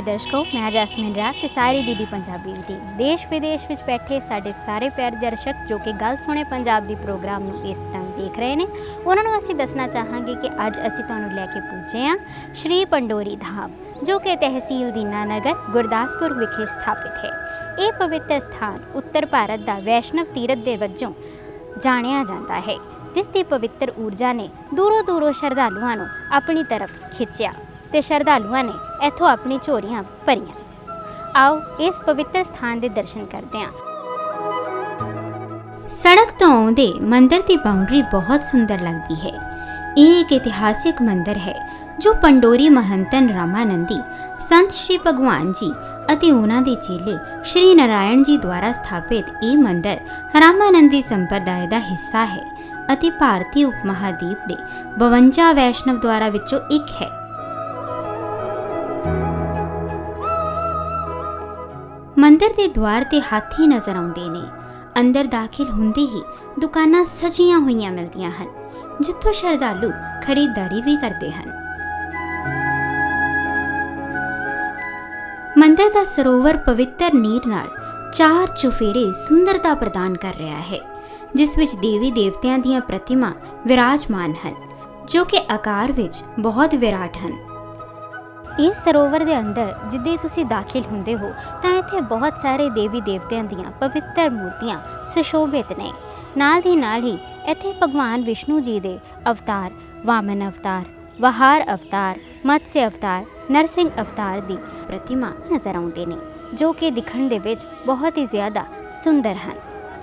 ਪਿਆਰੇ ਦਰਸ਼ਕੋ, ਮੈਂ ਜੈਸਮੀਨ ਰਾਜ ਤੇ ਸਾਰੀ ਡੀਡੀ ਪੰਜਾਬੀ ਦੀ ਟੀਮ ਦੇਸ਼ ਵਿਦੇਸ਼ ਵਿੱਚ ਬੈਠੇ ਸਾਡੇ ਸਾਰੇ ਪਿਆਰੇ ਦਰਸ਼ਕ ਜੋ ਕਿ ਗੱਲ ਸੁਣੇ ਪੰਜਾਬ ਦੀ ਪ੍ਰੋਗਰਾਮ ਨੂੰ ਇਸ ਤਰ੍ਹਾਂ ਦੇਖ ਰਹੇ ਨੇ। ਉਹਨਾਂ ਨੂੰ ਅਸੀਂ ਦੱਸਣਾ ਚਾਹਾਂਗੇ ਕਿ ਅੱਜ ਅਸੀਂ ਤੁਹਾਨੂੰ ਲੈ ਕੇ ਪਹੁੰਚੇ ਹਾਂ ਸ਼੍ਰੀ ਪੰਡੋਰੀ ਧਾਮ, ਜੋ ਕਿ ਤਹਿਸੀਲ ਦੀਨਾਨਗਰ ਗੁਰਦਾਸਪੁਰ ਵਿਖੇ ਸਥਾਪਿਤ ਹੈ। ਇਹ ਪਵਿੱਤਰ ਸਥਾਨ ਉੱਤਰ ਭਾਰਤ ਦਾ ਵੈਸ਼ਨਵ ਤੀਰਥ ਦੇ ਵਜੋਂ ਜਾਣਿਆ ਜਾਂਦਾ ਹੈ, ਜਿਸ ਦੀ ਪਵਿੱਤਰ ਊਰਜਾ ਨੇ ਦੂਰੋਂ ਦੂਰੋਂ ਸ਼ਰਧਾਲੂਆਂ ਨੂੰ ਆਪਣੀ ਤਰਫ ਖਿੱਚਿਆ। ਤੇ ਸ਼ਰਧਾਲੂਆਂ ਨੇ ਇੱਥੋਂ ਆਪਣੀ ਝੋਲੀਆਂ ਭਰੀਆਂ। ਆਓ ਇਸ ਪਵਿੱਤਰ ਸਥਾਨ ਦੇ ਦਰਸ਼ਨ ਕਰਦੇ ਹਾਂ। ਸੜਕ ਤੋਂ ਆਉਂਦੇ ਮੰਦਿਰ ਦੀ ਬਾਉਂਡਰੀ ਬਹੁਤ ਸੁੰਦਰ ਲੱਗਦੀ ਹੈ। ਇਹ ਇੱਕ ਇਤਿਹਾਸਿਕ ਮੰਦਿਰ ਹੈ, ਜੋ ਪੰਡੋਰੀ ਮਹੰਤਨ ਰਾਮਾਨੰਦੀ, ਸੰਤ ਸ਼੍ਰੀ ਭਗਵਾਨ ਜੀ ਅਤੇ ਉਹਨਾਂ ਦੇ ਚੇਲੇ ਸ਼੍ਰੀ ਨਾਰਾਇਣ ਜੀ ਦੁਆਰਾ ਸਥਾਪਿਤ ਇਹ ਮੰਦਿਰ ਰਾਮਾਨੰਦੀ ਸੰਪਰਦਾਇ ਦਾ ਹਿੱਸਾ ਹੈ ਅਤੇ ਭਾਰਤੀ ਉਪ ਮਹਾਦੀਪ ਦੇ 52 ਵੈਸ਼ਨਵ ਦੁਆਰਾ ਵਿੱਚੋਂ ਇੱਕ ਹੈ। ਮੰਦਿਰ ਦੇ ਦੁਆਰ ਤੇ ਹਾਥੀ ਨਜ਼ਰ ਆਉਂਦੇ ਨੇ। ਅੰਦਰ ਦਾਖਲ ਹੁੰਦੇ ਹੀ ਦੁਕਾਨਾਂ ਸਜੀਆਂ ਹੋਈਆਂ ਮਿਲਦੀਆਂ ਹਨ, ਜਿੱਥੋਂ ਸ਼ਰਧਾਲੂ ਖਰੀਦਦਾਰੀ ਵੀ ਕਰਦੇ ਹਨ। ਮੰਦਿਰ ਦਾ ਸਰੋਵਰ ਪਵਿੱਤਰ ਨੀਰ ਨਾਲ ਚਾਰ ਚੁਫੇਰੇ ਸੁੰਦਰਤਾ ਪ੍ਰਦਾਨ ਕਰ ਰਿਹਾ ਹੈ, ਜਿਸ ਵਿੱਚ ਦੇਵੀ ਦੇਵਤਿਆਂ ਦੀਆਂ ਪ੍ਰਤਿਮਾ ਵਿਰਾਜਮਾਨ ਹਨ, ਜੋ ਕਿ ਆਕਾਰ ਵਿੱਚ ਬਹੁਤ ਵਿਰਾਟ ਹਨ। ਇਸ ਸਰੋਵਰ ਦੇ ਅੰਦਰ ਜਿੱਦੇ ਤੁਸੀਂ ਦਾਖਲ ਹੁੰਦੇ ਹੋ, ਤਾਂ ਇੱਥੇ ਬਹੁਤ ਸਾਰੇ ਦੇਵੀ ਦੇਵਤਿਆਂ ਦੀਆਂ ਪਵਿੱਤਰ ਮੂਰਤੀਆਂ ਸੁਸ਼ੋਭਿਤ ਨੇ। ਨਾਲ ਦੀ ਨਾਲ ਹੀ ਇੱਥੇ ਭਗਵਾਨ ਵਿਸ਼ਨੂੰ ਜੀ ਦੇ ਅਵਤਾਰ, ਵਾਮਨ ਅਵਤਾਰ, ਵਹਾਰ ਅਵਤਾਰ ਮਤस्य ਅਵਤਾਰ, ਨਰਸਿੰਘ ਅਵਤਾਰ ਦੀ ਪ੍ਰਤਿਮਾ ਨਜ਼ਰ ਆਉਂਦੇ ਨੇ, ਜੋ ਕਿ ਦਿਖਣ ਦੇ ਵਿੱਚ ਬਹੁਤ ਹੀ ਜ਼ਿਆਦਾ ਸੁੰਦਰ ਹਨ।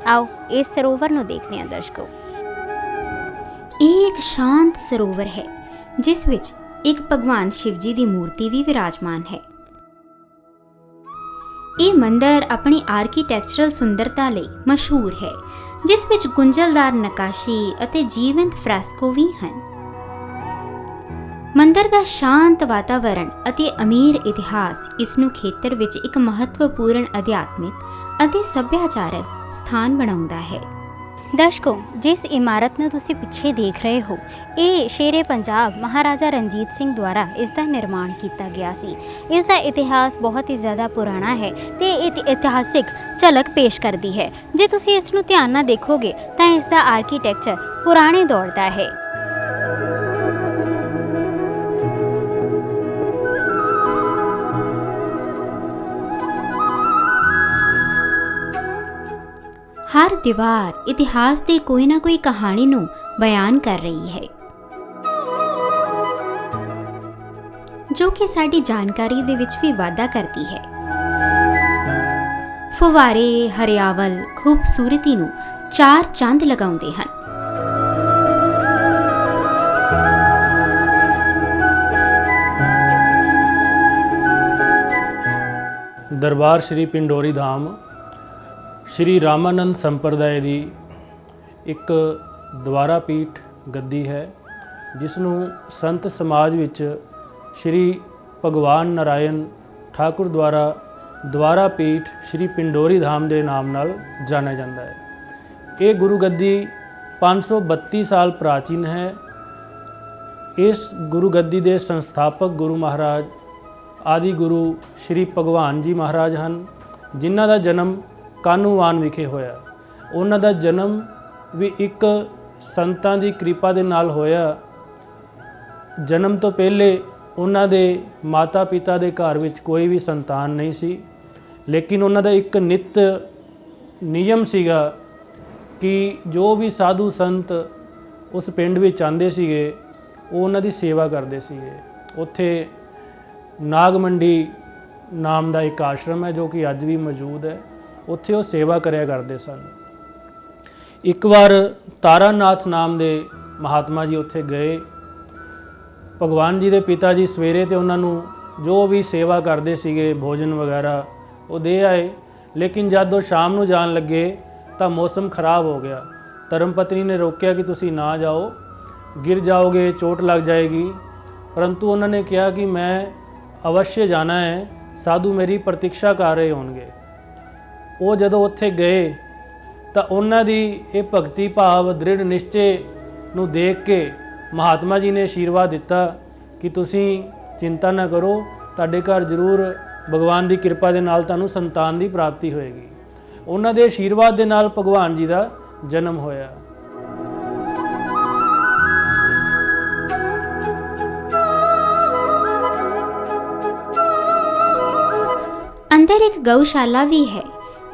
ਆਓ ਇਸ ਸਰੋਵਰ ਨੂੰ ਦੇਖਦੇ ਹਾਂ ਦਰਸ਼ਕੋ। ਇਹ ਇੱਕ ਸ਼ਾਂਤ ਸਰੋਵਰ ਹੈ, ਜਿਸ ਵਿੱਚ ਇੱਕ ਭਗਵਾਨ ਸ਼ਿਵ ਜੀ ਦੀ ਮੂਰਤੀ ਵੀ ਵਿਰਾਜਮਾਨ ਹੈ। ਇਹ ਮੰਦਰ ਆਪਣੀ ਆਰਕੀਟੈਕਚਰਲ ਸੁੰਦਰਤਾ ਲਈ ਮਸ਼ਹੂਰ ਹੈ, ਜਿਸ ਵਿੱਚ ਗੁੰਝਲਦਾਰ ਨਕਾਸ਼ੀ ਅਤੇ ਜੀਵੰਤ ਫ੍ਰੈਸਕੋ ਵੀ ਹਨ। ਮੰਦਰ ਦਾ ਸ਼ਾਂਤ ਵਾਤਾਵਰਣ ਅਤੇ ਅਮੀਰ ਇਤਿਹਾਸ ਇਸ ਨੂੰ ਖੇਤਰ ਵਿੱਚ ਇੱਕ ਮਹੱਤਵਪੂਰਨ ਅਧਿਆਤਮਿਕ ਅਤੇ ਸੱਭਿਆਚਾਰਕ ਸਥਾਨ ਬਣਾਉਂਦਾ ਹੈ। ਦਰਸ਼ਕੋ, ਜਿਸ ਇਮਾਰਤ ਨੂੰ ਤੁਸੀਂ ਪਿੱਛੇ ਦੇਖ ਰਹੇ ਹੋ, ਇਹ ਸ਼ੇਰੇ ਪੰਜਾਬ ਮਹਾਰਾਜਾ ਰਣਜੀਤ ਸਿੰਘ ਦੁਆਰਾ ਇਸ ਦਾ ਨਿਰਮਾਣ ਕੀਤਾ ਗਿਆ ਸੀ। ਇਸ ਦਾ ਇਤਿਹਾਸ ਬਹੁਤ ਹੀ ਜ਼ਿਆਦਾ ਪੁਰਾਣਾ ਹੈ ਤੇ ਇਹ ਇਤ- ਇਤਿਹਾਸਿਕ ਝਲਕ ਪੇਸ਼ ਕਰਦੀ ਹੈ। ਜੇ ਤੁਸੀਂ ਇਸ ਨੂੰ ਧਿਆਨ ਨਾਲ ਦੇਖੋਗੇ, ਤਾਂ ਇਸ ਦਾ ਆਰਕੀਟੈਕਚਰ ਪੁਰਾਣੇ ਦੌਰ ਦਾ ਹੈ। ਹਰ ਦੀਵਾਰ ਇਤਿਹਾਸ ਦੀ ਕੋਈ ਨਾ ਕੋਈ ਕਹਾਣੀ ਨੂੰ ਬਿਆਨ ਕਰ ਰਹੀ ਹੈ। ਜੋ ਕਿ ਸਾਡੀ ਜਾਣਕਾਰੀ ਦੇ ਵਿੱਚ ਵੀ ਵਾਧਾ ਕਰਦੀ ਹੈ। ਫੁਵਾਰੇ, ਹਰਿਆਵਲ, ਖੂਬਸੂਰਤੀ ਨੂੰ ਚਾਰ ਚੰਦ ਲਗਾਉਂਦੇ ਹਨ। ਦਰਬਾਰ ਸ਼੍ਰੀ ਪਿੰਡੋਰੀ ਧਾਮ ਸ਼੍ਰੀ ਰਾਮਾਨੰਦ ਸੰਪਰਦਾਇ ਦੀ ਇੱਕ ਦੁਆਰਾ ਪੀਠ ਗੱਦੀ ਹੈ ਜਿਸ ਨੂੰ ਸੰਤ ਸਮਾਜ ਵਿੱਚ ਸ਼੍ਰੀ ਭਗਵਾਨ ਨਾਰਾਇਣ ਠਾਕੁਰ ਦੁਆਰਾ ਦੁਆਰਾ ਪੀਠ ਸ਼੍ਰੀ ਪਿੰਡੋਰੀ ਧਾਮ ਦੇ ਨਾਮ ਨਾਲ ਜਾਣਿਆ ਜਾਂਦਾ ਹੈ। ਇਹ ਗੁਰੂ ਗੱਦੀ 532 ਸਾਲ ਪ੍ਰਾਚੀਨ ਹੈ। ਇਸ ਗੁਰੂ ਗੱਦੀ ਦੇ ਸੰਸਥਾਪਕ ਗੁਰੂ ਮਹਾਰਾਜ ਆਦਿ ਗੁਰੂ ਸ਼੍ਰੀ ਭਗਵਾਨ ਜੀ ਮਹਾਰਾਜ ਹਨ, ਜਿਨ੍ਹਾਂ ਦਾ ਜਨਮ ਕਾਨੂੰਵਾਨ ਵਿਖੇ ਹੋਇਆ। ਉਹਨਾਂ ਦਾ ਜਨਮ ਵੀ ਇੱਕ ਸੰਤਾਂ ਦੀ ਕਿਰਪਾ ਦੇ ਨਾਲ ਹੋਇਆ। ਜਨਮ ਤੋਂ ਪਹਿਲੇ ਉਹਨਾਂ ਦੇ ਮਾਤਾ ਪਿਤਾ ਦੇ ਘਰ ਵਿੱਚ ਕੋਈ ਵੀ ਸੰਤਾਨ ਨਹੀਂ ਸੀ। ਲੇਕਿਨ ਉਹਨਾਂ ਦਾ ਇੱਕ ਨਿਤ ਨਿਯਮ ਸੀਗਾ ਕਿ ਜੋ ਵੀ ਸਾਧੂ ਸੰਤ ਉਸ ਪਿੰਡ ਵਿੱਚ ਆਉਂਦੇ ਸੀਗੇ, ਉਹ ਉਹਨਾਂ ਦੀ ਸੇਵਾ ਕਰਦੇ ਸੀਗੇ। ਉੱਥੇ ਨਾਗ ਮੰਡੀ ਨਾਮ ਦਾ ਇੱਕ ਆਸ਼ਰਮ ਹੈ ਜੋ ਕਿ ਅੱਜ ਵੀ ਮੌਜੂਦ ਹੈ। ਉੱਥੇ ਉਹ ਸੇਵਾ ਕਰਿਆ ਕਰਦੇ ਸਨ। ਇੱਕ ਵਾਰ ਤਾਰਾਨਾਥ ਨਾਮ ਦੇ ਮਹਾਤਮਾ ਜੀ ਉੱਥੇ ਗਏ। ਭਗਵਾਨ ਜੀ ਦੇ ਪਿਤਾ ਜੀ ਸਵੇਰੇ ਤੇ ਉਹਨਾਂ ਨੂੰ ਜੋ ਵੀ ਸੇਵਾ ਕਰਦੇ ਸੀਗੇ, ਭੋਜਨ ਵਗੈਰਾ, ਉਹ ਦੇ ਆਏ। ਲੇਕਿਨ ਜਦ ਉਹ ਸ਼ਾਮ ਨੂੰ ਜਾਣ ਲੱਗੇ ਤਾਂ ਮੌਸਮ ਖਰਾਬ ਹੋ ਗਿਆ। ਧਰਮ ਪਤਨੀ ਨੇ ਰੋਕਿਆ ਕਿ ਤੁਸੀਂ ਨਾ ਜਾਓ। ਗਿਰ ਜਾਓਗੇ, ਚੋਟ ਲੱਗ ਜਾਏਗੀ। ਪਰੰਤੂ ਉਹਨਾਂ ਨੇ ਕਿਹਾ ਕਿ ਮੈਂ ਅਵਸ਼ਯ ਜਾਣਾ ਹੈ, ਸਾਧੂ ਮੇਰੀ ਪ੍ਰਤੀਕਸ਼ਾ ਕਰ ਰਹੇ ਹੋਣਗੇ। ਉਹ ਜਦੋਂ ਉੱਥੇ ਗਏ ਤਾਂ ਉਹਨਾਂ ਦੀ ਇਹ ਭਗਤੀ ਭਾਵ ਦ੍ਰਿੜ ਨਿਸ਼ਚੇ ਨੂੰ ਦੇਖ ਕੇ ਮਹਾਤਮਾ ਜੀ ਨੇ ਆਸ਼ੀਰਵਾਦ ਦਿੱਤਾ ਕਿ ਤੁਸੀਂ ਚਿੰਤਾ ਨਾ ਕਰੋ, ਤੁਹਾਡੇ ਘਰ ਜ਼ਰੂਰ ਭਗਵਾਨ ਦੀ ਕਿਰਪਾ ਦੇ ਨਾਲ ਤੁਹਾਨੂੰ ਸੰਤਾਨ ਦੀ ਪ੍ਰਾਪਤੀ ਹੋਏਗੀ। ਉਹਨਾਂ ਦੇ ਆਸ਼ੀਰਵਾਦ ਦੇ ਨਾਲ ਭਗਵਾਨ ਜੀ ਦਾ ਜਨਮ ਹੋਇਆ। ਅੰਦਰ ਇੱਕ ਗਊਸ਼ਾਲਾ ਵੀ ਹੈ।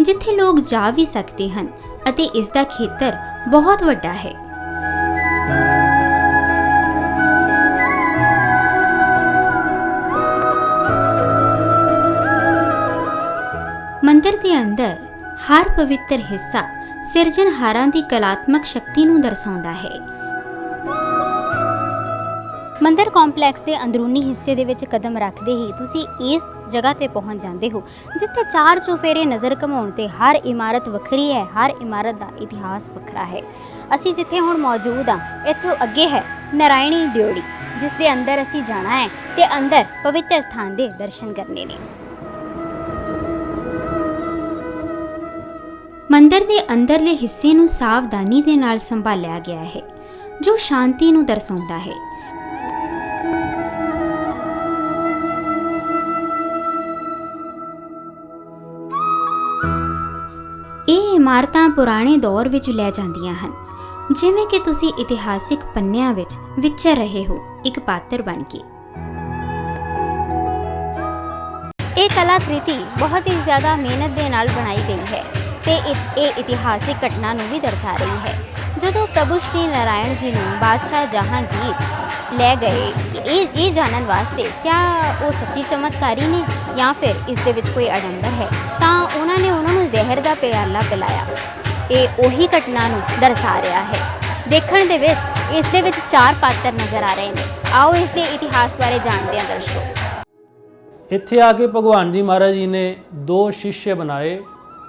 ਜਿੱਥੇ ਲੋਕ ਜਾ ਵੀ ਸਕਦੇ ਹਨ ਅਤੇ ਇਸ ਦਾ ਖੇਤਰ ਬਹੁਤ ਵੱਡਾ ਹੈ। ਮੰਦਿਰ ਦੇ ਅੰਦਰ ਹਰ ਪਵਿੱਤਰ ਹਿੱਸਾ ਸਿਰਜਣਹਾਰਾਂ ਦੀ ਕਲਾਤਮਕ ਸ਼ਕਤੀ ਨੂੰ ਦਰਸਾਉਂਦਾ ਹੈ। ਮੰਦਿਰ ਕੰਪਲੈਕਸ ਦੇ ਅੰਦਰੂਨੀ ਹਿੱਸੇ ਦੇ ਵਿੱਚ ਕਦਮ ਰੱਖਦੇ ਹੀ ਤੁਸੀਂ ਇਸ ਜਗ੍ਹਾ ਤੇ ਪਹੁੰਚ ਜਾਂਦੇ ਹੋ, ਜਿੱਥੇ ਚਾਰ ਚੁਫੇਰੇ ਨਜ਼ਰ ਘਮਾਉਣ ਤੇ ਹਰ ਇਮਾਰਤ ਵੱਖਰੀ ਹੈ, ਹਰ ਇਮਾਰਤ ਦਾ ਇਤਿਹਾਸ ਵੱਖਰਾ ਹੈ। ਅਸੀਂ ਜਿੱਥੇ ਹੁਣ ਮੌਜੂਦ ਹਾਂ, ਇੱਥੋਂ ਅੱਗੇ ਹੈ ਨਾਰਾਇਣੀ ਦਿਓੜੀ, ਜਿਸ ਦੇ ਅੰਦਰ ਅਸੀਂ ਜਾਣਾ ਹੈ ਤੇ ਅੰਦਰ ਪਵਿੱਤਰ ਸਥਾਨ ਦੇ ਦਰਸ਼ਨ ਕਰਨੇ ਨੇ। ਮੰਦਰ ਦੇ ਅੰਦਰਲੇ ਹਿੱਸੇ ਨੂੰ ਸਾਵਧਾਨੀ ਦੇ ਨਾਲ ਸੰਭਾਲਿਆ ਗਿਆ ਹੈ, ਜੋ ਸ਼ਾਂਤੀ ਨੂੰ ਦਰਸਾਉਂਦਾ ਹੈ। ਇਮਾਰਤਾਂ ਪੁਰਾਣੇ ਦੌਰ ਵਿੱਚ ਲੈ ਜਾਂਦੀਆਂ ਹਨ। ਜਿਵੇਂ ਕਿ ਤੁਸੀਂ ਇਤਿਹਾਸਿਕ ਪੰਨਿਆਂ ਵਿੱਚ ਵਿਚਰ ਰਹੇ ਹੋ, ਇੱਕ ਪਾਤਰ ਬਣ ਕੇ। ਇਹ ਕਲਾਕ੍ਰਿਤੀ ਬਹੁਤ ਹੀ ਜ਼ਿਆਦਾ ਮਿਹਨਤ ਦੇ ਨਾਲ ਬਣਾਈ ਗਈ ਹੈ ਤੇ ਇਹ ਇਤਿਹਾਸਿਕ ਘਟਨਾ ਨੂੰ ਵੀ ਦਰਸਾ ਰਹੀ ਹੈ। ਜਦੋਂ ਪ੍ਰਭੂ ਸ਼੍ਰੀ ਨਾਰਾਇਣ ਜੀ ਨੂੰ ਬਾਦਸ਼ਾਹ ਜਹਾਂਗੀਰ ਲੈ ਗਏ ਕਿ ਇਹ ਇਹ ਜਾਣਨ ਵਾਸਤੇ ਕਿਆ ਉਹ ਸੱਚੀ ਚਮਤਕਾਰੀ ਨੇ ਜਾਂ ਫਿਰ ਇਸ ਦੇ ਵਿੱਚ ਕੋਈ ਅਡੰਬਰ ਹੈ, ਤਾਂ ਜ਼ਹਿਰ ਦਾ ਪਿਆਲਾ ਪਿਲਾਇਆ। ਇਹ ਉਹੀ ਘਟਨਾ ਨੂੰ ਦਰਸਾ ਰਿਹਾ ਹੈ। ਦੇਖਣ ਦੇ ਵਿੱਚ ਇਸ ਦੇ ਵਿੱਚ ਚਾਰ ਪਾਤਰ ਨਜ਼ਰ ਆ ਰਹੇ ਨੇ। ਆਓ ਇਸ ਦੇ ਇਤਿਹਾਸ ਬਾਰੇ ਜਾਣਦੇ ਹਾਂ ਦਰਸ਼ਕੋ। ਇੱਥੇ ਆ ਕੇ ਭਗਵਾਨ ਜੀ ਮਹਾਰਾਜ ਜੀ ਨੇ ਦੋ ਸ਼ਿਸ਼ਯ ਬਣਾਏ,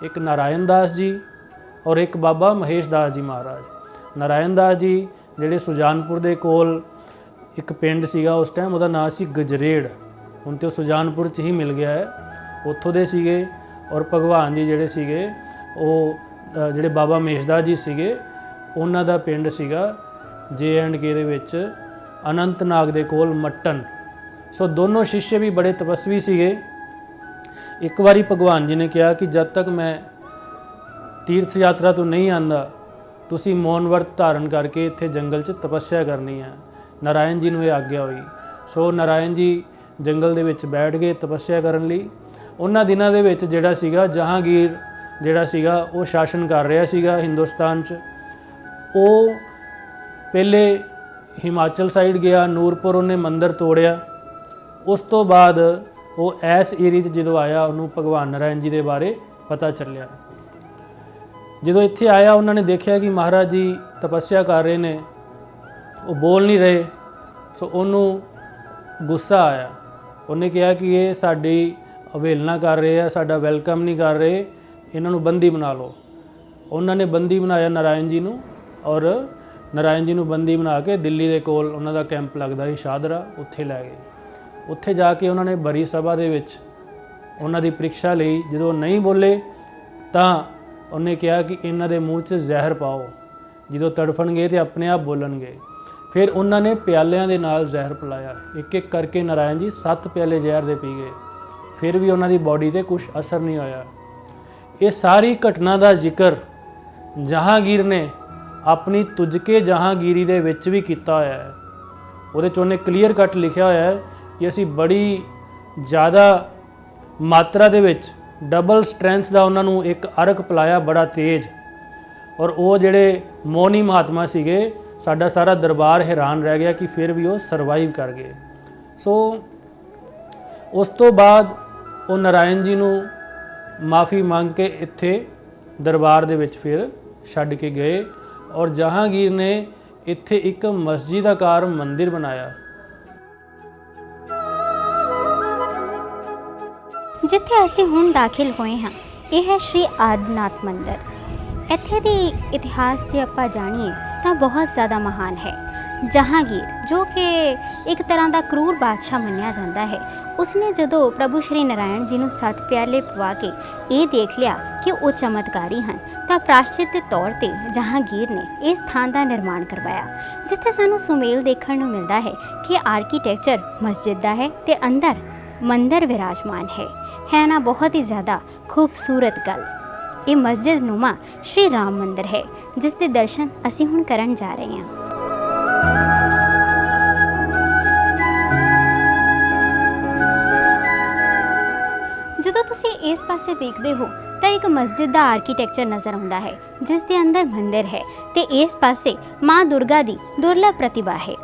ਇੱਕ ਨਾਰਾਇਣ ਦਾਸ ਜੀ ਔਰ ਇੱਕ ਬਾਬਾ ਮਹੇਸ਼ ਦਾਸ ਜੀ ਮਹਾਰਾਜ। ਨਾਰਾਇਣ ਦਾਸ ਜੀ ਜਿਹੜੇ ਸੁਜਾਨਪੁਰ ਦੇ ਕੋਲ ਇੱਕ ਪਿੰਡ ਸੀਗਾ, ਉਸ ਟਾਈਮ ਉਹਦਾ ਨਾਂ ਸੀ ਗਜਰੇੜ। ਹੁਣ ਤੇ ਉਹ ਸੁਜਾਨਪੁਰ 'ਚ ਹੀ ਮਿਲ ਗਿਆ ਹੈ। ਉੱਥੋਂ ਦੇ ਸੀਗੇ ਔਰ ਭਗਵਾਨ ਜੀ ਜਿਹੜੇ ਸੀਗੇ, ਉਹ ਜਿਹੜੇ ਬਾਬਾ ਮਹੇਸ਼ ਦਾਸ ਜੀ ਸੀਗੇ, ਉਹਨਾਂ ਦਾ ਪਿੰਡ ਸੀਗਾ ਜੇ ਐਂਡ ਕੇ ਦੇ ਵਿੱਚ ਅਨੰਤਨਾਗ ਦੇ ਕੋਲ ਮੱਟਨ। ਸੋ ਦੋਨੋਂ ਸ਼ਿਸ਼ਯ ਵੀ ਬੜੇ ਤਪਸਵੀ ਸੀਗੇ। ਇੱਕ ਵਾਰੀ ਭਗਵਾਨ ਜੀ ਨੇ ਕਿਹਾ ਕਿ ਜਦ ਤੱਕ ਮੈਂ ਤੀਰਥ ਯਾਤਰਾ ਤੋਂ ਨਹੀਂ ਆਂਦਾ, ਤੁਸੀਂ ਮੌਨ ਵਰਤ ਧਾਰਨ ਕਰਕੇ ਇੱਥੇ ਜੰਗਲ 'ਚ ਤਪੱਸਿਆ ਕਰਨੀ ਹੈ। ਨਾਰਾਇਣ ਜੀ ਨੂੰ ਇਹ ਆਗਿਆ ਹੋਈ। ਸੋ ਨਾਰਾਇਣ ਜੀ ਜੰਗਲ ਦੇ ਵਿੱਚ ਬੈਠ ਗਏ ਤਪੱਸਿਆ ਕਰਨ ਲਈ। ਉਹਨਾਂ ਦਿਨਾਂ ਦੇ ਵਿੱਚ ਜਿਹੜਾ ਸੀਗਾ, ਜਹਾਂਗੀਰ ਜਿਹੜਾ ਸੀਗਾ, ਉਹ ਸ਼ਾਸਨ ਕਰ ਰਿਹਾ ਸੀਗਾ ਹਿੰਦੁਸਤਾਨ 'ਚ। ਉਹ ਪਹਿਲੇ ਹਿਮਾਚਲ ਸਾਈਡ ਗਿਆ, ਨੂਰਪੁਰ ਉਹਨੇ ਮੰਦਿਰ ਤੋੜਿਆ। ਉਸ ਤੋਂ ਬਾਅਦ ਉਹ ਐਸ ਏਰੀਆ 'ਚ ਜਦੋਂ ਆਇਆ, ਉਹਨੂੰ ਭਗਵਾਨ ਨਾਰਾਇਣ ਜੀ ਦੇ ਬਾਰੇ ਪਤਾ ਚੱਲਿਆ। ਜਦੋਂ ਇੱਥੇ ਆਇਆ, ਉਹਨਾਂ ਨੇ ਦੇਖਿਆ ਕਿ ਮਹਾਰਾਜ ਜੀ ਤਪੱਸਿਆ ਕਰ ਰਹੇ ਨੇ, ਉਹ ਬੋਲ ਨਹੀਂ ਰਹੇ। ਸੋ ਉਹਨੂੰ ਗੁੱਸਾ ਆਇਆ। ਉਹਨੇ ਕਿਹਾ ਕਿ ਇਹ ਸਾਡੀ ਅਵਹੇਲਨਾ ਕਰ ਰਹੇ ਆ, ਸਾਡਾ ਵੈਲਕਮ ਨਹੀਂ ਕਰ ਰਹੇ। ਇਹਨਾਂ ਨੂੰ ਬੰਦੀ ਬਣਾ ਲਓ। ਉਹਨਾਂ ਨੇ ਬੰਦੀ ਬਣਾਇਆ ਨਾਰਾਇਣ ਜੀ ਨੂੰ ਔਰ ਨਾਰਾਇਣ ਜੀ ਨੂੰ ਬੰਦੀ ਬਣਾ ਕੇ ਦਿੱਲੀ ਦੇ ਕੋਲ ਉਹਨਾਂ ਦਾ ਕੈਂਪ ਲੱਗਦਾ ਸੀ ਸ਼ਾਦਰਾ ਉੱਥੇ ਲੈ ਗਏ। ਉੱਥੇ ਜਾ ਕੇ ਉਹਨਾਂ ਨੇ ਬਰੀ ਸਭਾ ਦੇ ਵਿੱਚ ਉਹਨਾਂ ਦੀ ਪ੍ਰੀਖਿਆ ਲਈ, ਜਦੋਂ ਉਹ ਨਹੀਂ ਬੋਲੇ, ਤਾਂ ਉਹਨੇ ਕਿਹਾ ਕਿ ਇਹਨਾਂ ਦੇ ਮੂੰਹ 'ਚ ਜ਼ਹਿਰ ਪਾਓ। ਜਦੋਂ ਤੜਫਣਗੇ ਤੇ ਆਪਣੇ ਆਪ ਬੋਲਣਗੇ। ਫਿਰ ਉਹਨਾਂ ਨੇ ਪਿਆਲਿਆਂ ਦੇ ਨਾਲ ਜ਼ਹਿਰ ਪਿਲਾਇਆ। ਇੱਕ ਇੱਕ ਕਰਕੇ ਨਾਰਾਇਣ ਜੀ ਸੱਤ ਪਿਆਲੇ ਜ਼ਹਿਰ ਦੇ ਪੀ ਗਏ। ਫਿਰ ਵੀ ਉਹਨਾਂ ਦੀ ਬਾਡੀ ਤੇ ਕੁਝ ਅਸਰ ਨਹੀਂ ਹੋਇਆ। ਇਹ ਸਾਰੀ ਘਟਨਾ ਦਾ ਜ਼ਿਕਰ ਜਹਾਂਗੀਰ ਨੇ ਆਪਣੀ ਤੁਜਕੇ ਜਹਾਂਗੀਰੀ ਦੇ ਵਿੱਚ ਵੀ ਕੀਤਾ ਹੋਇਆ ਹੈ। ਉਹਦੇ 'ਚ ਉਹਨੇ ਕਲੀਅਰ ਕੱਟ ਲਿਖਿਆ ਹੋਇਆ ਹੈ ਕਿ ਅਸੀਂ ਬੜੀ ਜ਼ਿਆਦਾ ਮਾਤਰਾ ਦੇ ਵਿੱਚ ਡਬਲ ਸਟਰੈਂਥ ਦਾ ਉਹਨਾਂ ਨੂੰ ਇੱਕ ਅਰਕ ਪਿਲਾਇਆ ਬੜਾ ਤੇਜ਼। ਔਰ ਉਹ ਜਿਹੜੇ ਮੋਨੀ ਮਹਾਤਮਾ ਸੀਗੇ, ਸਾਡਾ ਸਾਰਾ ਦਰਬਾਰ ਹੈਰਾਨ ਰਹਿ ਗਿਆ ਕਿ ਫਿਰ ਵੀ ਉਹ ਸਰਵਾਈਵ ਕਰ ਗਏ। ਸੋ ਉਸ ਤੋਂ ਬਾਅਦ ਉਹ ਨਾਰਾਇਣ ਜੀ ਨੂੰ ਮਾਫੀ ਮੰਗ ਕੇ ਇੱਥੇ ਦਰਬਾਰ ਦੇ ਵਿੱਚ ਫਿਰ ਛੱਡ ਕੇ ਗਏ ਔਰ ਜਹਾਂਗੀਰ ਨੇ ਇੱਥੇ ਇੱਕ ਮਸਜਿਦ ਆਕਾਰ ਮੰਦਿਰ ਬਣਾਇਆ। ਜਿੱਥੇ ਅਸੀਂ ਹੁਣ ਦਾਖਲ ਹੋਏ ਹਾਂ, ਇਹ ਹੈ ਸ਼੍ਰੀ ਆਦਨਾਥ ਮੰਦਿਰ। ਇੱਥੇ ਦੀ ਇਤਿਹਾਸ ਜੇ ਆਪਾਂ ਜਾਣੀਏ, ਤਾਂ ਬਹੁਤ ਜ਼ਿਆਦਾ ਮਹਾਨ ਹੈ। ਜਹਾਂਗੀਰ, ਜੋ ਕਿ ਇੱਕ ਤਰ੍ਹਾਂ ਦਾ ਕਰੂਰ ਬਾਦਸ਼ਾਹ ਮੰਨਿਆ ਜਾਂਦਾ ਹੈ ਉਸਨੇ ਜਦੋਂ ਪ੍ਰਭੂ ਸ਼੍ਰੀ ਨਾਰਾਇਣ ਜੀ ਨੂੰ ਸੱਤ ਪਿਆਲੇ ਪਵਾ ਕੇ ਇਹ ਦੇਖ ਲਿਆ ਕਿ ਉਹ ਚਮਤਕਾਰੀ ਹਨ, ਤਾਂ ਪ੍ਰਾਸ਼ਚਿਤ ਦੇ ਤੌਰ ਤੇ ਜਹਾਂਗੀਰ ਨੇ ਇਸ ਸਥਾਨ ਦਾ ਨਿਰਮਾਣ ਕਰਵਾਇਆ, ਜਿੱਥੇ ਸਾਨੂੰ ਸੁਮੇਲ ਦੇਖਣ ਨੂੰ ਮਿਲਦਾ ਹੈ ਕਿ ਆਰਕੀਟੈਕਚਰ ਮਸਜਿਦ ਦਾ ਹੈ ਤੇ ਅੰਦਰ ਮੰਦਰ ਵਿਰਾਜਮਾਨ ਹੈ। ਹੈ ਨਾ ਬਹੁਤ ਹੀ ਜ਼ਿਆਦਾ ਖੂਬਸੂਰਤ ਗੱਲ। ਇਹ ਮਸਜਿਦ ਨੁਮਾ ਸ਼੍ਰੀ ਰਾਮ ਮੰਦਰ ਹੈ, ਜਿਸ ਦੇ ਦਰਸ਼ਨ ਅਸੀਂ ਹੁਣ ਕਰਨ ਜਾ ਰਹੇ ਹਾਂ। ਇਸ ਪਾਸੇ ਦੇਖਦੇ ਹੋ ਤਾਂ ਇੱਕ ਮਸਜਿਦ ਦਾ ਆਰਕੀਟੈਕਚਰ ਨਜ਼ਰ ਆਉਂਦਾ ਹੈ, ਜਿਸ ਦੇ ਅੰਦਰ ਮੰਦਿਰ ਹੈ ਤੇ ਇਸ ਪਾਸੇ ਮਾਂ ਦੁਰਗਾ ਦੀ ਦੁਰਲਭ ਪ੍ਰਤਿਭਾ ਹੈ।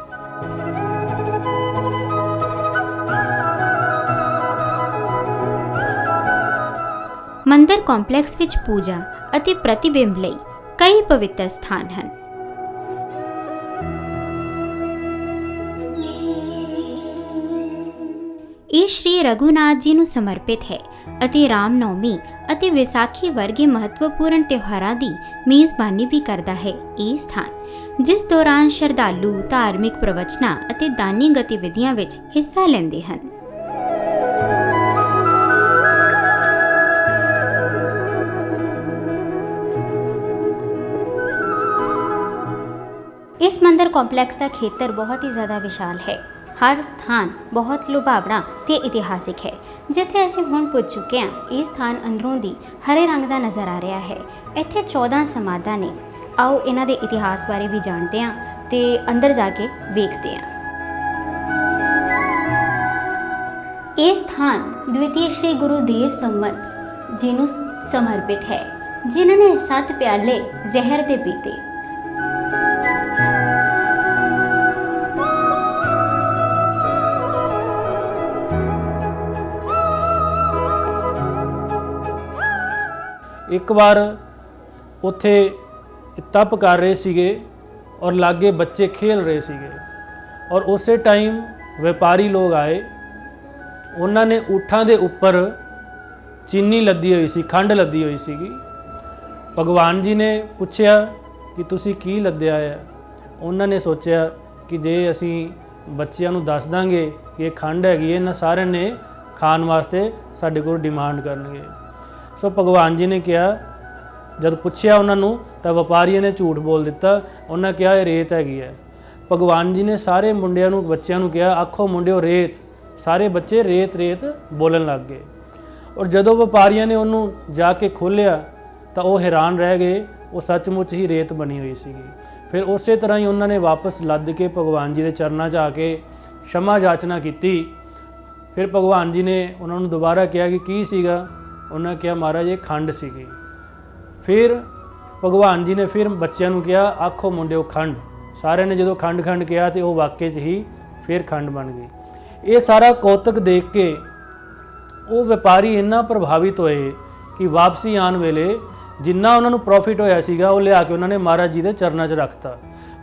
ਮੰਦਿਰ ਕੰਪਲੈਕਸ ਵਿੱਚ ਪੂਜਾ ਅਤੇ ਪ੍ਰਤੀਬਿੰਬ ਲਈ ਕਈ ਪਵਿੱਤਰ ਸਥਾਨ ਹਨ। ਇਹ ਸ਼੍ਰੀ ਰਘੁਨਾਥ ਜੀ ਨੂੰ ਸਮਰਪਿਤ ਹੈ ਅਤੇ ਰਾਮਨੌਮੀ ਅਤੇ ਵਿਸਾਖੀ ਵਰਗੇ ਮਹੱਤਵਪੂਰਨ ਤਿਉਹਾਰਾਂ ਦੀ ਮੇਜ਼ਬਾਨੀ ਵੀ ਕਰਦਾ ਹੈ ਇਹ ਸਥਾਨ, ਜਿਸ ਦੌਰਾਨ ਸ਼ਰਧਾਲੂ ਧਾਰਮਿਕ ਪ੍ਰਵਚਨਾਂ ਅਤੇ ਦਾਨੀ ਗਤੀਵਿਧੀਆਂ ਵਿੱਚ ਹਿੱਸਾ ਲੈਂਦੇ ਹਨ। ਇਸ ਮੰਦਰ ਕੰਪਲੈਕਸ ਦਾ ਖੇਤਰ ਬਹੁਤ ਹੀ ਜ਼ਿਆਦਾ ਵਿਸ਼ਾਲ ਹੈ। ਹਰ ਸਥਾਨ ਬਹੁਤ ਲੁਭਾਵਣਾ ਤੇ ਇਤਿਹਾਸਿਕ ਹੈ। ਜਿੱਥੇ ਅਸੀਂ ਹੁਣ ਪੁੱਜ ਚੁੱਕੇ ਹਾਂ, ਇਹ ਸਥਾਨ ਅੰਦਰੋਂ ਦੀ ਹਰੇ ਰੰਗ ਦਾ ਨਜ਼ਰ ਆ ਰਿਹਾ ਹੈ। ਇੱਥੇ 14 ਸਮਾਧਾਂ ਨੇ। ਆਓ ਇਹਨਾਂ ਦੇ ਇਤਿਹਾਸ ਬਾਰੇ ਵੀ ਜਾਣਦੇ ਹਾਂ ਤੇ ਅੰਦਰ ਜਾ ਕੇ ਵੇਖਦੇ ਹਾਂ। ਇਹ ਸਥਾਨ ਦਵਿਤੀय ਸ਼੍ਰੀ ਗੁਰੂ ਦੇਵ ਸੰਮਤ ਜੀ ਨੂੰ ਸਮਰਪਿਤ ਹੈ, ਜਿਨ੍ਹਾਂ ਨੇ ਸੱਤ ਪਿਆਲੇ ਜ਼ਹਿਰ ਦੇ ਪੀਤੇ। ਇੱਕ ਵਾਰ ਉੱਥੇ ਤਪ ਕਰ ਰਹੇ ਸੀਗੇ ਔਰ ਲਾਗੇ ਬੱਚੇ ਖੇਲ ਰਹੇ ਸੀਗੇ। ਔਰ ਉਸੇ ਟਾਈਮ ਵਪਾਰੀ ਲੋਕ ਆਏ। ਉਹਨਾਂ ਨੇ ਊਠਾਂ ਦੇ ਉੱਪਰ ਚੀਨੀ ਲੱਦੀ ਹੋਈ ਸੀ, ਖੰਡ ਲੱਦੀ ਹੋਈ ਸੀਗੀ। ਭਗਵਾਨ ਜੀ ਨੇ ਪੁੱਛਿਆ ਕਿ ਤੁਸੀਂ ਕੀ ਲੱਦਿਆ ਹੈ ਉਹਨਾਂ ਨੇ ਸੋਚਿਆ ਕਿ ਜੇ ਅਸੀਂ ਬੱਚਿਆਂ ਨੂੰ ਦੱਸ ਦਾਂਗੇ ਕਿ ਇਹ ਖੰਡ ਹੈਗੀ, ਇਹਨਾਂ ਸਾਰਿਆਂ ਨੇ ਖਾਣ ਵਾਸਤੇ ਸਾਡੇ ਕੋਲ ਡਿਮਾਂਡ ਕਰਨਗੇ। ਸੋ ਭਗਵਾਨ ਜੀ ਨੇ ਕਿਹਾ, ਜਦ ਪੁੱਛਿਆ ਉਹਨਾਂ ਨੂੰ, ਤਾਂ ਵਪਾਰੀਆਂ ਨੇ ਝੂਠ ਬੋਲ ਦਿੱਤਾ। ਉਹਨਾਂ ਕਿਹਾ, ਇਹ ਰੇਤ ਹੈਗੀ ਹੈ। ਭਗਵਾਨ ਜੀ ਨੇ ਸਾਰੇ ਮੁੰਡਿਆਂ ਨੂੰ, ਬੱਚਿਆਂ ਨੂੰ ਕਿਹਾ, ਆਖੋ ਮੁੰਡਿਓ, ਰੇਤ। ਸਾਰੇ ਬੱਚੇ ਰੇਤ ਰੇਤ ਬੋਲਣ ਲੱਗ ਗਏ। ਔਰ ਜਦੋਂ ਵਪਾਰੀਆਂ ਨੇ ਉਹਨੂੰ ਜਾ ਕੇ ਖੋਲ੍ਹਿਆ, ਤਾਂ ਉਹ ਹੈਰਾਨ ਰਹਿ ਗਏ। ਉਹ ਸੱਚਮੁੱਚ ਹੀ ਰੇਤ ਬਣੀ ਹੋਈ ਸੀਗੀ। ਫਿਰ ਉਸੇ ਤਰ੍ਹਾਂ ਹੀ ਉਹਨਾਂ ਨੇ ਵਾਪਸ ਲੱਦ ਕੇ ਭਗਵਾਨ ਜੀ ਦੇ ਚਰਨਾਂ 'ਚ ਆ ਕੇ ਸ਼ਮਾ ਜਾਚਨਾ ਕੀਤੀ। ਫਿਰ ਭਗਵਾਨ ਜੀ ਨੇ ਉਹਨਾਂ ਨੂੰ ਦੁਬਾਰਾ ਕਿਹਾ ਕਿ ਕੀ ਸੀਗਾ? ਉਹਨਾਂ ਕਿਹਾ, ਮਹਾਰਾਜ, ਇਹ ਖੰਡ ਸੀਗੀ। ਫਿਰ ਭਗਵਾਨ ਜੀ ਨੇ ਫਿਰ ਬੱਚਿਆਂ ਨੂੰ ਕਿਹਾ, ਆਖੋ ਮੁੰਡਿਓ, ਖੰਡ। ਸਾਰਿਆਂ ਨੇ ਜਦੋਂ ਖੰਡ ਖੰਡ ਕਿਹਾ ਤੇ ਉਹ ਵਾਕਿਆ 'ਚ ਹੀ ਫਿਰ ਖੰਡ ਬਣ ਗਈ ਇਹ ਸਾਰਾ ਕੌਤਕ ਦੇਖ ਕੇ ਉਹ ਵਪਾਰੀ ਇੰਨਾ ਪ੍ਰਭਾਵਿਤ ਹੋਏ ਕਿ ਵਾਪਸੀ ਆਉਣ ਵੇਲੇ ਜਿੰਨਾ ਉਹਨਾਂ ਨੂੰ ਪ੍ਰੋਫਿਟ ਹੋਇਆ ਸੀਗਾ, ਉਹ ਲਿਆ ਕੇ ਉਹਨਾਂ ਨੇ ਮਹਾਰਾਜ ਜੀ ਦੇ ਚਰਨਾਂ 'ਚ ਰੱਖਤਾ।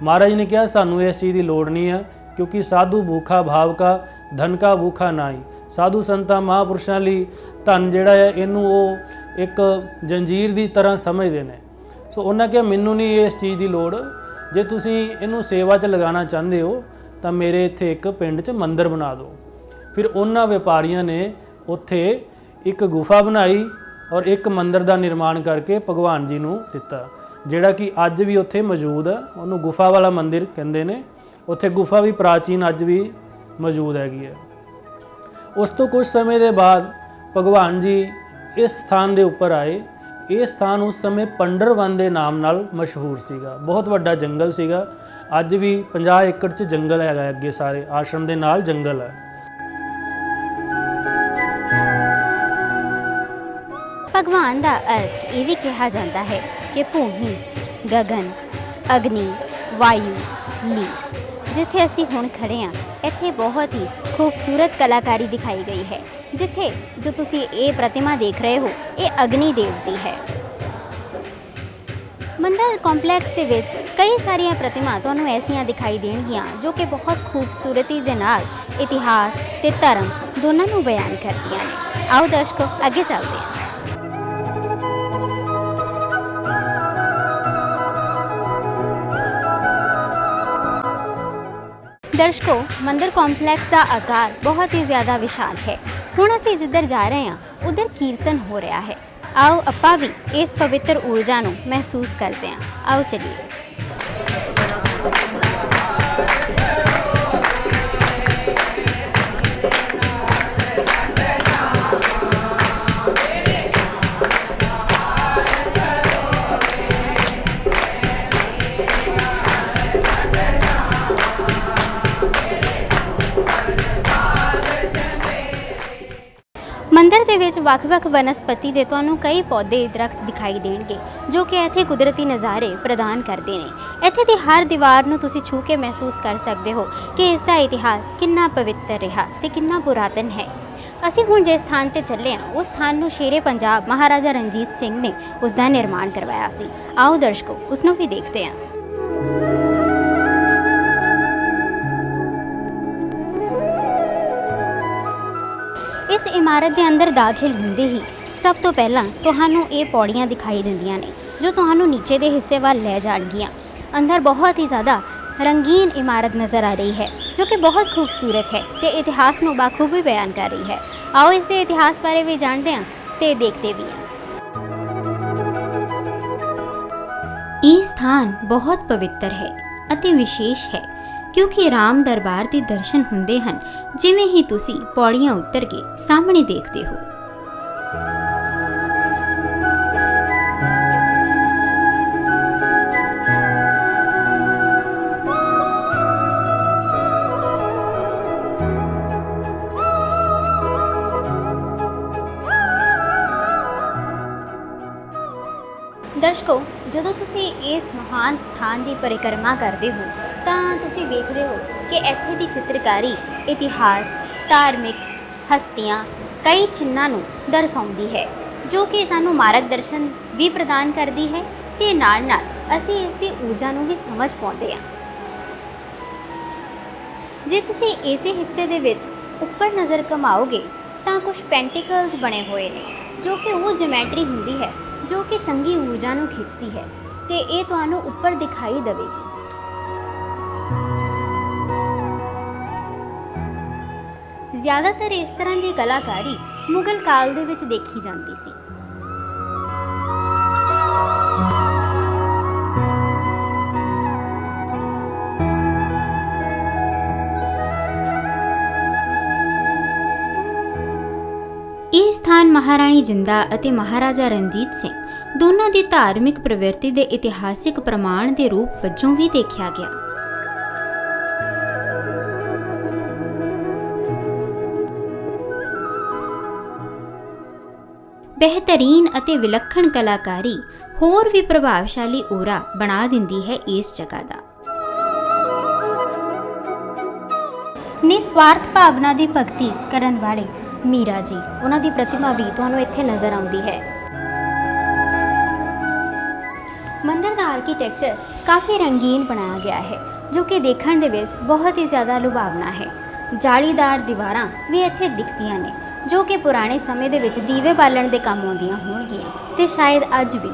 ਮਹਾਰਾਜ ਨੇ ਕਿਹਾ, ਸਾਨੂੰ ਇਸ ਚੀਜ਼ ਦੀ ਲੋੜ ਨਹੀਂ ਹੈ ਕਿਉਂਕਿ ਸਾਧੂ ਭੂਖਾ ਭਾਵ ਕਾ ਧਨ ਕਾ ਭੂਖਾ ਨਾਹੀ। ਸਾਧੂ ਸੰਤਾਂ, ਮਹਾਂਪੁਰਸ਼ਾਂ ਲਈ ਧਨ ਜਿਹੜਾ ਹੈ, ਇਹਨੂੰ ਉਹ ਇੱਕ ਜੰਜੀਰ ਦੀ ਤਰ੍ਹਾਂ ਸਮਝਦੇ ਨੇ। ਸੋ ਉਹਨਾਂ ਕਿਹਾ, ਮੈਨੂੰ ਨਹੀਂ ਇਸ ਚੀਜ਼ ਦੀ ਲੋੜ। ਜੇ ਤੁਸੀਂ ਇਹਨੂੰ ਸੇਵਾ 'ਚ ਲਗਾਉਣਾ ਚਾਹੁੰਦੇ ਹੋ, ਤਾਂ ਮੇਰੇ ਇੱਥੇ ਇੱਕ ਪਿੰਡ 'ਚ ਮੰਦਿਰ ਬਣਾ ਦਿਓ। ਫਿਰ ਉਹਨਾਂ ਵਪਾਰੀਆਂ ਨੇ ਉੱਥੇ ਇੱਕ ਗੁਫਾ ਬਣਾਈ ਔਰ ਇੱਕ ਮੰਦਿਰ ਦਾ ਨਿਰਮਾਣ ਕਰਕੇ ਭਗਵਾਨ ਜੀ ਨੂੰ ਦਿੱਤਾ, ਜਿਹੜਾ ਕਿ ਅੱਜ ਵੀ ਉੱਥੇ ਮੌਜੂਦ ਹੈ। ਉਹਨੂੰ ਗੁਫਾ ਵਾਲਾ ਮੰਦਿਰ ਕਹਿੰਦੇ ਨੇ। ਉੱਥੇ ਗੁਫਾ ਵੀ ਪ੍ਰਾਚੀਨ ਅੱਜ ਵੀ ਮੌਜੂਦ ਹੈਗੀ ਹੈ। ਉਸ ਤੋਂ ਕੁਝ ਸਮੇਂ ਦੇ ਬਾਅਦ ਭਗਵਾਨ ਜੀ ਇਸ ਸਥਾਨ ਦੇ ਉੱਪਰ ਆਏ। ਇਹ ਸਥਾਨ ਉਸ ਸਮੇਂ ਪੰਡਰਵਨ ਦੇ ਨਾਮ ਨਾਲ ਮਸ਼ਹੂਰ ਸੀਗਾ। ਬਹੁਤ ਵੱਡਾ ਜੰਗਲ ਸੀਗਾ। ਅੱਜ ਵੀ 50 ਏਕੜ 'ਚ ਜੰਗਲ ਹੈਗਾ ਅੱਗੇ ਸਾਰੇ। ਆਸ਼ਰਮ ਦੇ ਨਾਲ ਜੰਗਲ ਹੈ। ਭਗਵਾਨ ਦਾ ਅਰਥ ਇਹ ਵੀ ਕਿਹਾ ਜਾਂਦਾ ਹੈ ਕਿ ਭੂਮੀ ਗਗਨ ਅਗਨੀ, ਵਾਯੂ ਨੀਰ ਜਿੱਥੇ ਅਸੀਂ ਹੁਣ ਖੜੇ ਹਾਂ, ਇੱਥੇ ਬਹੁਤ ਹੀ ਖੂਬਸੂਰਤ ਕਲਾਕਾਰੀ ਦਿਖਾਈ ਗਈ ਹੈ, ਜਿੱਥੇ ਜੋ ਤੁਸੀਂ ਇਹ ਪ੍ਰਤਿਮਾ ਦੇਖ ਰਹੇ ਹੋ, ਇਹ ਅਗਨੀ ਦੇਵ ਦੀ ਹੈ। ਮੰਦਰ ਕੰਪਲੈਕਸ ਦੇ ਵਿੱਚ ਕਈ ਸਾਰੀਆਂ ਪ੍ਰਤਿਮਾ ਤੁਹਾਨੂੰ ਐਸੀਆਂ ਦਿਖਾਈ ਦੇਣਗੀਆਂ, ਜੋ ਕਿ ਬਹੁਤ ਖੂਬਸੂਰਤੀ ਦੇ ਨਾਲ ਇਤਿਹਾਸ ਤੇ ਧਰਮ ਦੋਨਾਂ ਨੂੰ ਬਿਆਨ ਕਰਦੀਆਂ ਨੇ। ਆਓ ਦਰਸ਼ਕੋ, ਅੱਗੇ ਚੱਲਦੇ ਹਾਂ। ਦਰਸ਼ਕੋ, ਮੰਦਿਰ ਕੰਪਲੈਕਸ ਦਾ ਆਕਾਰ ਬਹੁਤ ਹੀ ਜ਼ਿਆਦਾ ਵਿਸ਼ਾਲ ਹੈ। ਹੁਣ ਅਸੀਂ ਜਿੱਧਰ ਜਾ ਰਹੇ ਹਾਂ, ਉਧਰ ਕੀਰਤਨ ਹੋ ਰਿਹਾ ਹੈ। ਆਓ ਆਪਾਂ ਵੀ ਇਸ ਪਵਿੱਤਰ ਊਰਜਾ ਨੂੰ ਮਹਿਸੂਸ ਕਰਦੇ ਹਾਂ। ਆਓ ਚਲੀਏ। ਮੰਦਿਰ ਦੇ ਵਿੱਚ ਵੱਖ-ਵੱਖ ਵਨਸਪਤੀ ਦੇ ਤੁਹਾਨੂੰ ਕਈ ਪੌਦੇ ਦਰਖਤ ਦਿਖਾਈ ਦੇਣਗੇ, ਜੋ ਕਿ ਇੱਥੇ ਕੁਦਰਤੀ ਨਜ਼ਾਰੇ ਪ੍ਰਦਾਨ ਕਰਦੇ ਨੇ। ਇੱਥੇ ਦੀ ਹਰ ਦੀਵਾਰ ਨੂੰ ਤੁਸੀਂ ਛੂ ਕੇ ਮਹਿਸੂਸ ਕਰ ਸਕਦੇ ਹੋ ਕਿ ਇਸ ਦਾ ਇਤਿਹਾਸ ਕਿੰਨਾ ਪਵਿੱਤਰ ਰਿਹਾ ਤੇ ਕਿੰਨਾ ਪੁਰਾਤਨ ਹੈ। ਅਸੀਂ ਹੁਣ ਜਿਸ ਸਥਾਨ ਤੇ ਚੱਲੇ ਹਾਂ, ਉਸ ਸਥਾਨ ਨੂੰ ਸ਼ੇਰੇ ਪੰਜਾਬ ਮਹਾਰਾਜਾ ਰਣਜੀਤ ਸਿੰਘ ਨੇ ਉਸ ਦਾ ਨਿਰਮਾਣ ਕਰਵਾਇਆ ਸੀ। ਆਓ ਦਰਸ਼ਕੋ ਉਸ ਨੂੰ ਵੀ ਦੇਖਦੇ ਹਾਂ। ਇਮਾਰਤ ਦੇ ਅੰਦਰ ਦਾਖਲ ਹੁੰਦੇ ਹੀ ਸਭ ਤੋਂ ਪਹਿਲਾਂ ਤੁਹਾਨੂੰ ਇਹ ਪੌੜੀਆਂ ਦਿਖਾਈ ਦਿੰਦੀਆਂ ਨੇ, ਜੋ ਤੁਹਾਨੂੰ ਨੀਚੇ ਦੇ ਹਿੱਸੇ ਵੱਲ ਲੈ ਜਾਣਗੀਆਂ। ਅੰਦਰ ਬਹੁਤ ਹੀ ਜ਼ਿਆਦਾ ਰੰਗੀਨ ਇਮਾਰਤ ਨਜ਼ਰ ਆ ਰਹੀ ਹੈ, ਜੋ ਕਿ ਬਹੁਤ ਖੂਬਸੂਰਤ ਹੈ ਤੇ ਇਤਿਹਾਸ ਨੂੰ ਬਾਖੂਬੀ ਬਿਆਨ ਕਰ ਰਹੀ ਹੈ। ਆਓ ਇਸ ਦੇ ਇਤਿਹਾਸ ਬਾਰੇ ਵੀ ਜਾਣਦੇ ਹਾਂ ਤੇ ਦੇਖਦੇ ਵੀ ਹਾਂ। ਇਹ ਸਥਾਨ ਬਹੁਤ ਪਵਿੱਤਰ ਹੈ ਅਤੇ ਵਿਸ਼ੇਸ਼ ਹੈ। ਕਿਉਂਕਿ ਰਾਮ ਦਰਬਾਰ ਦੇ ਦਰਸ਼ਨ ਹੁੰਦੇ ਹਨ, ਜਿਵੇਂ ਹੀ ਤੁਸੀਂ ਪੌੜੀਆਂ ਉਤਰ ਕੇ ਸਾਹਮਣੇ ਦੇਖਦੇ ਹੋ। ਦਰਸ਼ਕੋ, ਜਦੋਂ ਤੁਸੀਂ ਇਸ ਮਹਾਨ ਸਥਾਨ ਦੀ ਪਰਿਕਰਮਾ ਕਰਦੇ ਹੋ ਤਾਂ ਤੁਸੀਂ ਵੇਖਦੇ ਹੋ ਕਿ ਇੱਥੇ ਦੀ ਚਿੱਤਰਕਾਰੀ, ਇਤਿਹਾਸ, ਧਾਰਮਿਕ ਹਸਤੀਆਂ, ਕਈ ਚਿੰਨਾਂ ਨੂੰ ਦਰਸਾਉਂਦੀ ਹੈ, ਜੋ ਕਿ ਸਾਨੂੰ ਮਾਰਗਦਰਸ਼ਨ ਵੀ ਪ੍ਰਦਾਨ ਕਰਦੀ ਹੈ ਤੇ ਨਾਲ ਨਾਲ ਅਸੀਂ ਇਸ ਦੀ ਊਰਜਾ ਨੂੰ ਵੀ ਸਮਝ ਪਾਉਂਦੇ ਹਾਂ। ਜੇ ਤੁਸੀਂ ਇਸੇ ਹਿੱਸੇ ਦੇ ਵਿੱਚ ਉੱਪਰ ਨਜ਼ਰ ਕਮਾਓਗੇ, ਤਾਂ ਕੁਝ ਪੈਂਟੀਕਲਸ ਬਣੇ ਹੋਏ ਨੇ, ਜੋ ਕਿ ਉਹ ਜਿਓਮੈਟਰੀ ਹੁੰਦੀ ਹੈ, ਜੋ ਕਿ ਚੰਗੀ ਊਰਜਾ ਨੂੰ ਖਿੱਚਦੀ ਹੈ ਤੇ ਇਹ ਤੁਹਾਨੂੰ ਉੱਪਰ ਦਿਖਾਈ ਦੇਵੇਗੀ। ਜ਼ਿਆਦਾਤਰ ਇਸ ਤਰ੍ਹਾਂ ਦੀ ਕਲਾਕਾਰੀ ਮੁਗਲ ਕਾਲ ਦੇ ਵਿੱਚ ਦੇਖੀ ਜਾਂਦੀ ਸੀ। ਇਹ ਸਥਾਨ ਮਹਾਰਾਣੀ ਜਿੰਦਾ ਅਤੇ ਮਹਾਰਾਜਾ ਰਣਜੀਤ ਸਿੰਘ ਦੋਨਾਂ ਦੀ ਧਾਰਮਿਕ ਪ੍ਰਵਿਰਤੀ ਦੇ ਇਤਿਹਾਸਿਕ ਪ੍ਰਮਾਣ ਦੇ ਰੂਪ ਵਜੋਂ ਵੀ ਦੇਖਿਆ ਗਿਆ। ਬਿਹਤਰੀਨ ਅਤੇ ਵਿਲੱਖਣ ਕਲਾਕਾਰੀ ਹੋਰ ਵੀ ਪ੍ਰਭਾਵਸ਼ਾਲੀ ਔਰਾ ਬਣਾ ਦਿੰਦੀ ਹੈ ਇਸ ਜਗ੍ਹਾ ਦਾ। ਨਿਸਵਾਰਥ ਭਾਵਨਾ ਦੀ ਭਗਤੀ ਕਰਨ ਵਾਲੇ ਮੀਰਾ ਜੀ, ਉਹਨਾਂ ਦੀ ਪ੍ਰਤਿਮਾ ਵੀ ਤੁਹਾਨੂੰ ਇੱਥੇ ਨਜ਼ਰ ਆਉਂਦੀ ਹੈ। ਮੰਦਰ ਦਾ ਆਰਕੀਟੈਕਚਰ ਕਾਫੀ ਰੰਗੀਨ ਬਣਾਇਆ ਗਿਆ ਹੈ, ਜੋ ਕਿ ਦੇਖਣ ਦੇ ਵਿੱਚ ਬਹੁਤ ਹੀ ਜ਼ਿਆਦਾ ਲੁਭਾਵਣਾ ਹੈ। ਜਾਲੀਦਾਰ ਦੀਵਾਰਾਂ ਵੀ ਇੱਥੇ ਦਿਖਦੀਆਂ ਨੇ। ਜੋ ਕਿ ਪੁਰਾਣੇ ਸਮੇਂ ਦੇ ਵਿੱਚ ਦੀਵੇ ਬਾਲਣ ਦੇ ਕੰਮ ਆਉਂਦੀਆਂ ਹੋਣਗੀਆਂ, ਤੇ ਸ਼ਾਇਦ ਅੱਜ ਵੀ।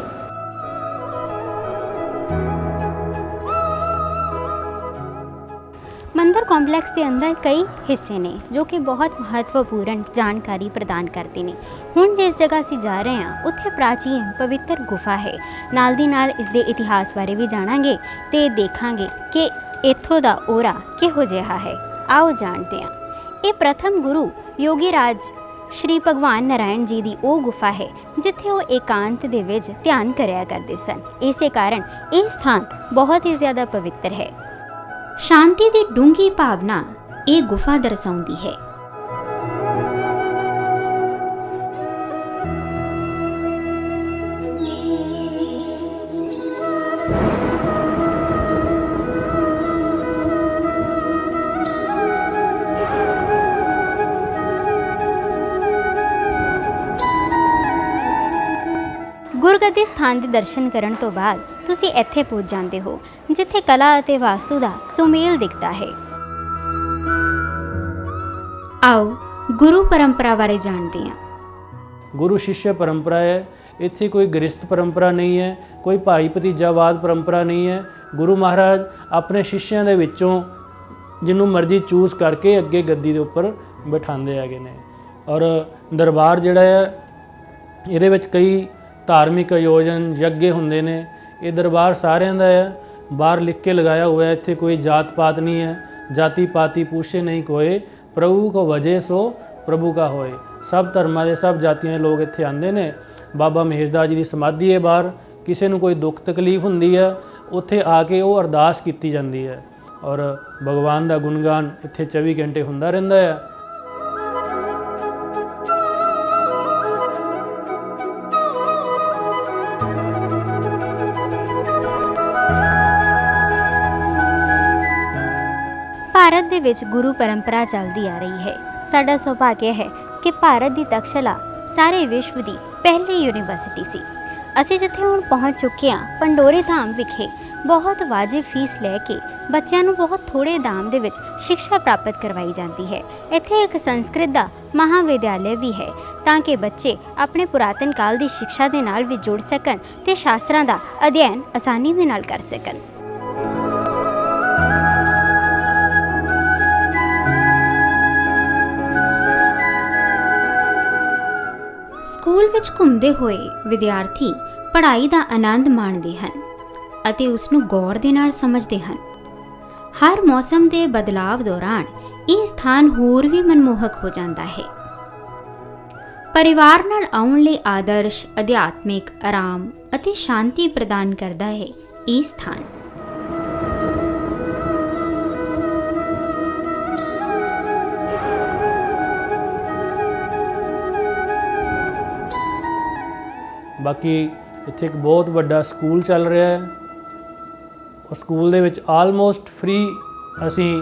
ਮੰਦਰ ਕੰਪਲੈਕਸ ਦੇ ਅੰਦਰ ਕਈ ਹਿੱਸੇ ਨੇ, ਜੋ ਕਿ ਬਹੁਤ ਮਹੱਤਵਪੂਰਨ ਜਾਣਕਾਰੀ ਪ੍ਰਦਾਨ ਕਰਦੇ ਨੇ। ਹੁਣ ਜਿਸ ਜਗ੍ਹਾ ਅਸੀਂ ਜਾ ਰਹੇ ਹਾਂ, ਉੱਥੇ ਪ੍ਰਾਚੀਨ ਪਵਿੱਤਰ ਗੁਫਾ ਹੈ। ਨਾਲ ਦੀ ਨਾਲ ਇਸ ਦੇ ਇਤਿਹਾਸ ਬਾਰੇ ਵੀ ਜਾਣਾਂਗੇ ਤੇ ਦੇਖਾਂਗੇ ਕਿ ਇੱਥੋਂ ਦਾ ਔਰਾ ਕਿਹੋ ਜਿਹਾ ਹੈ। ਆਓ ਜਾਣਦੇ ਹਾਂ। ਇਹ ਪ੍ਰਥਮ ਗੁਰੂ ਯੋਗੀ ਰਾਜ ਸ਼੍ਰੀ ਭਗਵਾਨ ਨਾਰਾਇਣ ਜੀ ਦੀ ਉਹ ਗੁਫਾ ਹੈ, ਜਿੱਥੇ ਉਹ ਏਕਾਂਤ ਦੇ ਵਿੱਚ ਧਿਆਨ ਕਰਿਆ ਕਰਦੇ ਸਨ। ਇਸੇ ਕਾਰਨ ਇਹ ਸਥਾਨ ਬਹੁਤ ਹੀ ਜ਼ਿਆਦਾ ਪਵਿੱਤਰ ਹੈ। ਸ਼ਾਂਤੀ ਦੀ ਡੂੰਗੀ ਭਾਵਨਾ ਇਹ ਗੁਫਾ ਦਰਸਾਉਂਦੀ ਹੈ। ਗੁਰਗੱਦੀ ਸਥਾਨ ਦੇ ਦਰਸ਼ਨ ਕਰਨ ਤੋਂ ਬਾਅਦ ਤੁਸੀਂ ਇੱਥੇ ਪਹੁੰਚ ਜਾਂਦੇ ਹੋ, ਜਿੱਥੇ ਕਲਾ ਅਤੇ ਵਾਸਤੂ ਦਾ ਸੁਮੇਲ ਦਿਖਦਾ ਹੈ। ਆਓ ਗੁਰੂ ਪਰੰਪਰਾ ਬਾਰੇ ਜਾਣਦੇ ਹਾਂ। ਗੁਰੂ ਸ਼ਿਸ਼ਯ ਪਰੰਪਰਾ ਹੈ, ਇੱਥੇ ਕੋਈ ਗ੍ਰਸਥ ਪਰੰਪਰਾ ਨਹੀਂ ਹੈ, ਕੋਈ ਭਾਈ ਭਤੀਜਾਵਾਦ ਪਰੰਪਰਾ ਨਹੀਂ ਹੈ। ਗੁਰੂ ਮਹਾਰਾਜ ਆਪਣੇ ਸ਼ਿਸ਼ਿਆਂ ਦੇ ਵਿੱਚੋਂ ਜਿਹਨੂੰ ਮਰਜ਼ੀ ਚੂਜ਼ ਕਰਕੇ ਅੱਗੇ ਗੱਦੀ ਦੇ ਉੱਪਰ ਬਿਠਾਉਂਦੇ ਹੈਗੇ ਨੇ। ਔਰ ਦਰਬਾਰ ਜਿਹੜਾ ਹੈ, ਇਹਦੇ ਵਿੱਚ ਕਈ ਧਾਰਮਿਕ ਆਯੋਜਨ ਯੱਗ ਹੁੰਦੇ ਨੇ। ਇਹ ਦਰਬਾਰ ਸਾਰਿਆਂ ਦਾ ਹੈ। ਬਾਹਰ ਲਿਖ ਕੇ ਲਗਾਇਆ ਹੋਇਆ ਹੈ, ਇੱਥੇ ਕੋਈ ਜਾਤ ਪਾਤ ਨਹੀਂ ਹੈ। ਜਾਤੀ ਪਾਤੀ ਪੁੱਛੇ ਨਹੀਂ ਕੋਏ। ਪ੍ਰਭੂ ਕੋ ਵਜੇ ਸੋ ਪ੍ਰਭੂ ਕਾ ਹੋਏ। ਸਭ ਧਰਮਾਂ ਦੇ ਸਭ ਜਾਤੀਆਂ ਦੇ ਲੋਕ ਇੱਥੇ ਆਉਂਦੇ ਨੇ। ਬਾਬਾ ਮਹੇਸ਼ਦਾਸ ਜੀ ਦੀ ਸਮਾਧੀ ਹੈ ਬਾਹਰ। ਕਿਸੇ ਨੂੰ ਕੋਈ ਦੁੱਖ ਤਕਲੀਫ ਹੁੰਦੀ ਹੈ, ਉੱਥੇ ਆ ਕੇ ਉਹ ਅਰਦਾਸ ਕੀਤੀ ਜਾਂਦੀ ਹੈ। ਔਰ ਭਗਵਾਨ ਦਾ ਗੁਣਗਾਨ ਇੱਥੇ 24 ਘੰਟੇ ਹੁੰਦਾ ਰਹਿੰਦਾ ਹੈ। ਦੇ ਵਿੱਚ ਗੁਰੂ ਪਰੰਪਰਾ ਚੱਲਦੀ ਆ ਰਹੀ ਹੈ। ਸਾਡਾ ਸੁਭਾਗਿਆ ਹੈ ਕਿ ਭਾਰਤ ਦੀ ਤਕਸ਼ਲਾ ਸਾਰੇ ਵਿਸ਼ਵ ਦੀ ਪਹਿਲੀ ਯੂਨੀਵਰਸਿਟੀ ਸੀ। ਅਸੀਂ ਜਿੱਥੇ ਹੁਣ ਪਹੁੰਚ ਚੁੱਕੇ ਹਾਂ, ਪੰਡੋਰੀ ਧਾਮ ਵਿਖੇ ਬਹੁਤ ਵਾਜਿਬ ਫੀਸ ਲੈ ਕੇ ਬੱਚਿਆਂ ਨੂੰ ਬਹੁਤ ਥੋੜੇ ਦਾਮ ਦੇ ਵਿੱਚ ਸਿੱਖਿਆ ਪ੍ਰਾਪਤ ਕਰਵਾਈ ਜਾਂਦੀ ਹੈ। ਇੱਥੇ ਇੱਕ ਸੰਸਕ੍ਰਿਤ ਦਾ ਮਹਾਵਿਦਿਆਲਯ ਵੀ ਹੈ ਤਾਂ ਕਿ ਬੱਚੇ ਆਪਣੇ ਪੁਰਾਤਨ ਕਾਲ ਦੀ ਸਿੱਖਿਆ ਦੇ ਨਾਲ ਵੀ ਜੁੜ ਸਕਣ ਤੇ ਸ਼ਾਸਤਰਾਂ ਦਾ ਅਧਿਐਨ ਆਸਾਨੀ ਦੇ ਨਾਲ ਕਰ ਸਕਣ। ਸਕੂਲ ਵਿੱਚ ਘੁੰਮਦੇ ਹੋਏ ਵਿਦਿਆਰਥੀ ਪੜ੍ਹਾਈ ਦਾ ਆਨੰਦ ਮਾਣਦੇ ਹਨ ਅਤੇ ਉਸ ਨੂੰ ਗੌਰ ਦੇ ਨਾਲ ਸਮਝਦੇ ਹਨ। ਹਰ ਮੌਸਮ ਦੇ ਬਦਲਾਵ ਦੌਰਾਨ ਇਹ ਸਥਾਨ ਹੋਰ ਵੀ ਮਨਮੋਹਕ ਹੋ ਜਾਂਦਾ ਹੈ। ਪਰਿਵਾਰ ਨਾਲ ਆਉਣ ਲਈ ਆਦਰਸ਼, ਅਧਿਆਤਮਿਕ, ਆਰਾਮ ਅਤੇ ਸ਼ਾਂਤੀ ਪ੍ਰਦਾਨ ਕਰਦਾ ਹੈ ਇਹ ਸਥਾਨ। ਬਾਕੀ ਇੱਥੇ ਇੱਕ ਬਹੁਤ ਵੱਡਾ ਸਕੂਲ ਚੱਲ ਰਿਹਾ ਹੈ। ਉਹ ਸਕੂਲ ਦੇ ਵਿੱਚ ਆਲਮੋਸਟ ਫ੍ਰੀ ਅਸੀਂ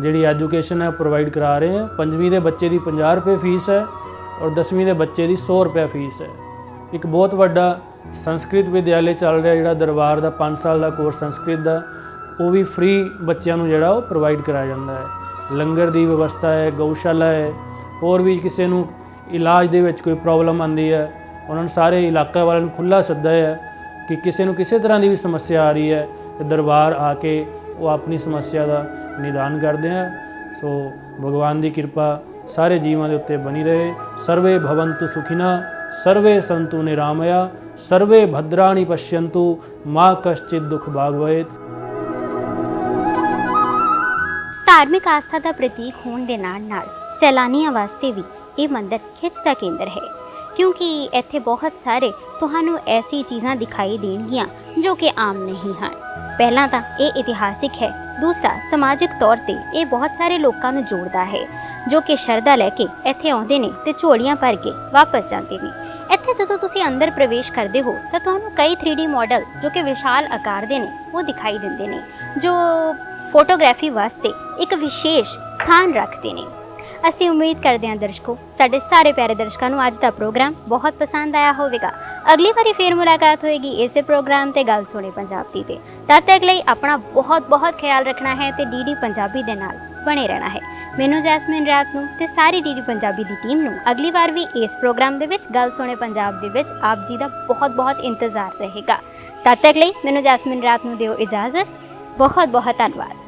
ਜਿਹੜੀ ਐਜੂਕੇਸ਼ਨ ਹੈ ਪ੍ਰੋਵਾਈਡ ਕਰਾ ਰਹੇ ਹਾਂ। ਪੰਜਵੀਂ ਦੇ ਬੱਚੇ ਦੀ 50 ਰੁਪਏ ਫੀਸ ਹੈ ਔਰ 10ਵੀਂ ਦੇ ਬੱਚੇ ਦੀ 100 ਰੁਪਏ ਫੀਸ ਹੈ। ਇੱਕ ਬਹੁਤ ਵੱਡਾ ਸੰਸਕ੍ਰਿਤ ਵਿਦਿਆਲੇ ਚੱਲ ਰਿਹਾ ਜਿਹੜਾ ਦਰਬਾਰ ਦਾ 5 ਸਾਲ ਦਾ ਕੋਰਸ ਸੰਸਕ੍ਰਿਤ ਦਾ, ਉਹ ਵੀ ਫ੍ਰੀ ਬੱਚਿਆਂ ਨੂੰ ਜਿਹੜਾ ਉਹ ਪ੍ਰੋਵਾਈਡ ਕਰਾਇਆ ਜਾਂਦਾ ਹੈ। ਲੰਗਰ ਦੀ ਵਿਵਸਥਾ ਹੈ, ਗਊਸ਼ਾਲਾ ਹੈ, ਹੋਰ ਵੀ ਕਿਸੇ ਨੂੰ ਇਲਾਜ ਦੇ ਵਿੱਚ ਕੋਈ ਪ੍ਰੋਬਲਮ ਆਉਂਦੀ ਹੈ ਉਹਨਾਂ ਨੂੰ ਸਾਰੇ ਇਲਾਕਾ ਵਾਲਿਆਂ ਨੂੰ ਖੁੱਲਾ ਸੱਦਾ ਹੈ ਕਿ ਕਿਸੇ ਨੂੰ ਕਿਸੇ ਤਰ੍ਹਾਂ ਦੀ ਵੀ ਸਮੱਸਿਆ ਆ ਰਹੀ ਹੈ ਤੇ ਦਰਬਾਰ ਆ ਕੇ ਉਹ ਆਪਣੀ ਸਮੱਸਿਆ ਦਾ ਨਿਦਾਨ ਕਰਦੇ ਆ। ਸੋ ਭਗਵਾਨ ਦੀ ਕਿਰਪਾ ਸਾਰੇ ਜੀਵਾਂ ਦੇ ਉੱਤੇ ਬਣੀ ਰਹੇ। ਸਰਵੇ ਭਵੰਤੁ ਸੁਖਿਨਾ, ਸਰਵੇ ਸੰਤੂ ਨਿਰਾਮਇਆ, ਸਰਵੇ ਭਦਰਾਣੀ ਪਸ਼ਯੰਤੂ ਮਾ ਕਸ਼ਚਿਤ ਦੁਖ ਭਾਗਵਏਤ ਧਾਰਮਿਕ ਆਸਥਾ ਦਾ ਪ੍ਰਤੀਕ ਹੋਣ ਦੇ ਨਾਲ-ਨਾਲ ਸੈਲਾਨੀਆਂ ਵਾਸਤੇ ਵੀ ਇਹ ਮੰਦਿਰ ਖਿੱਚ ਦਾ ਕੇਂਦਰ ਹੈ। ਕਿਉਂਕਿ ਇੱਥੇ ਬਹੁਤ ਸਾਰੇ ਤੁਹਾਨੂੰ ਐਸੀ ਚੀਜ਼ਾਂ ਦਿਖਾਈ ਦੇਣਗੀਆਂ ਜੋ ਕਿ ਆਮ ਨਹੀਂ ਹਨ। ਪਹਿਲਾਂ ਤਾਂ ਇਹ ਇਤਿਹਾਸਿਕ ਹੈ। ਦੂਸਰਾ, ਸਮਾਜਿਕ ਤੌਰ ਤੇ ਇਹ ਬਹੁਤ ਸਾਰੇ ਲੋਕਾਂ ਨੂੰ ਜੋੜਦਾ ਹੈ, ਜੋ ਕਿ ਸ਼ਰਧਾ ਲੈ ਕੇ ਇੱਥੇ ਆਉਂਦੇ ਨੇ ਤੇ ਝੋਲੀਆਂ ਭਰ ਕੇ ਵਾਪਸ ਜਾਂਦੇ ਨੇ। ਇੱਥੇ ਜਦੋਂ ਤੁਸੀਂ ਅੰਦਰ ਪ੍ਰਵੇਸ਼ ਕਰਦੇ ਹੋ, ਤਾਂ ਤੁਹਾਨੂੰ ਕਈ 3D ਮਾਡਲ ਜੋ ਕਿ ਵਿਸ਼ਾਲ ਆਕਾਰ ਦੇ ਨੇ, ਉਹ ਦਿਖਾਈ ਦਿੰਦੇ ਨੇ, ਜੋ ਫੋਟੋਗ੍ਰਾਫੀ ਵਾਸਤੇ ਇੱਕ ਵਿਸ਼ੇਸ਼ ਸਥਾਨ ਰੱਖਦੇ ਨੇ। ਅਸੀਂ ਉਮੀਦ ਕਰਦੇ ਹਾਂ ਦਰਸ਼ਕੋ, ਸਾਡੇ ਸਾਰੇ ਪਿਆਰੇ ਦਰਸ਼ਕਾਂ ਨੂੰ ਅੱਜ ਦਾ ਪ੍ਰੋਗਰਾਮ ਬਹੁਤ ਪਸੰਦ ਆਇਆ ਹੋਵੇਗਾ। ਅਗਲੀ ਵਾਰੀ ਫੇਰ ਮੁਲਾਕਾਤ ਹੋਏਗੀ ਇਸੇ ਪ੍ਰੋਗਰਾਮ ਤੇ ਗੱਲ ਸੁਣੇ ਪੰਜਾਬ ਦੀ ਤੇ। ਤਦ ਤੱਕ ਲਈ ਆਪਣਾ ਬਹੁਤ ਬਹੁਤ ਖਿਆਲ ਰੱਖਣਾ ਹੈ ਤੇ ਡੀਡੀ ਪੰਜਾਬੀ ਦੇ ਨਾਲ ਬਣੇ ਰਹਿਣਾ ਹੈ। ਮੈਨੂੰ ਜੈਸਮਿਨ ਰਾਤ ਨੂੰ ਤੇ ਸਾਰੀ ਡੀਡੀ ਪੰਜਾਬੀ ਦੀ ਟੀਮ ਨੂੰ ਅਗਲੀ ਵਾਰ ਵੀ ਇਸ ਪ੍ਰੋਗਰਾਮ ਦੇ ਵਿੱਚ ਗੱਲ ਸੁਣੇ ਪੰਜਾਬ ਦੇ ਵਿੱਚ ਆਪ ਜੀ ਦਾ ਬਹੁਤ ਬਹੁਤ ਇੰਤਜ਼ਾਰ ਰਹੇਗਾ। ਤਦ ਤੱਕ ਲਈ ਮੈਨੂੰ ਜੈਸਮਿਨ ਰਾਤ ਨੂੰ ਦਿਓ ਇਜਾਜ਼ਤ। ਬਹੁਤ ਬਹੁਤ ਧੰਨਵਾਦ।